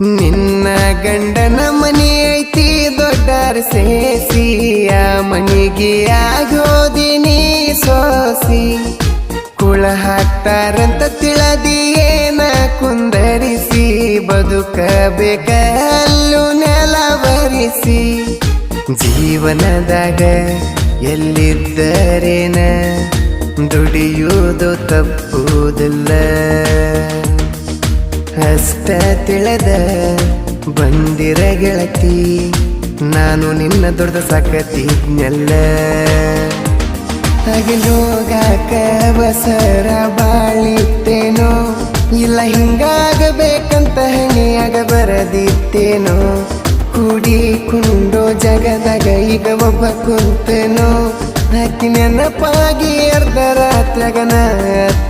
ನಿನ್ನ ಗಂಡನ ಮನೆ ಐತಿ, ದೊಡ್ಡರ ಸೇಸಿಯ ಮನಿಗೆ ಆಗೋದಿನಿ ಸೋಸಿ. ಕುಳ ಹಾಕ್ತಾರಂತ ತಿಳದಿಯೇನ ಕುಂದರಿಸಿ ಬದುಕಬೇಕಲ್ಲು ನೆಲ ಬರಿಸಿ ಜೀವನದಾಗ ಎಲ್ಲಿದ್ದರೇನ, ದುಡಿಯುವುದು ತಪ್ಪುವುದಿಲ್ಲ ಅಷ್ಟ ತಿಳಿದ ಬಂದಿರ ಗೆಳತಿ, ನಾನು ನಿನ್ನ ದೊಡ್ಡ ಸಾಕತಿದ್ನೆಲ್ಲ ಹೋಗಾಕ ಬಸರ ಬಾಳಿತ್ತೇನೋ, ಇಲ್ಲ ಹಿಂಗಾಗಬೇಕಂತ ಹೆಣಿಯಾಗ ಬರದಿತ್ತೇನೋ. ಕುಂಡೋ ಜಗದಾಗ ಈಗ ಒಬ್ಬ ಕುಂತೇನೋ ನೆನಪಾಗಿ ಅರ್ಧ ರಾತ್ರಿಗನ